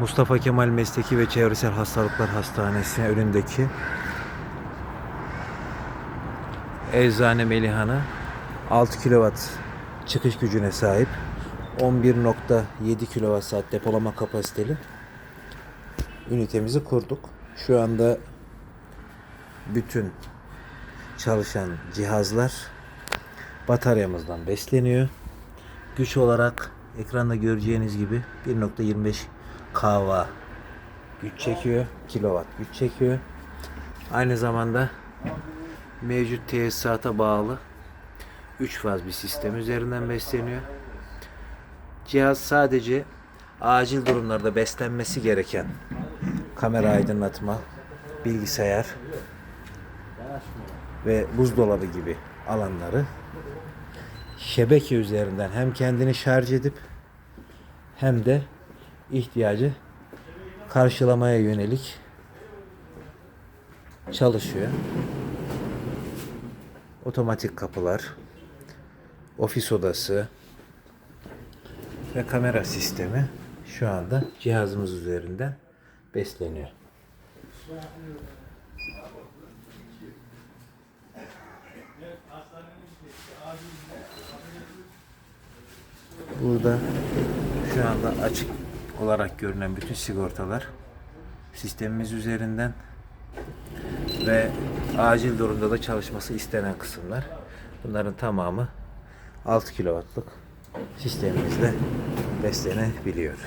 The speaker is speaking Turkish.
Mustafa Kemal Mesleki ve Çevresel Hastalıklar Hastanesi önündeki Eczane Melihan'ı 6 kW çıkış gücüne sahip 11.7 kWh depolama kapasiteli ünitemizi kurduk. Şu anda bütün çalışan cihazlar bataryamızdan besleniyor. Güç olarak ekranda göreceğiniz gibi 1.25 kW güç çekiyor. Kilowatt güç çekiyor. Aynı zamanda mevcut tesisata bağlı 3 faz bir sistem üzerinden besleniyor. Cihaz sadece acil durumlarda beslenmesi gereken kamera aydınlatma, bilgisayar ve buzdolabı gibi alanları şebeke üzerinden hem kendini şarj edip hem de ihtiyacı karşılamaya yönelik çalışıyor. Otomatik kapılar, ofis odası ve kamera sistemi şu anda cihazımız üzerinden besleniyor. Burada şu anda açık olarak görünen bütün sigortalar sistemimiz üzerinden ve acil durumda da çalışması istenen kısımlar. Bunların tamamı 6 kW'lık sistemimizle beslenebiliyor.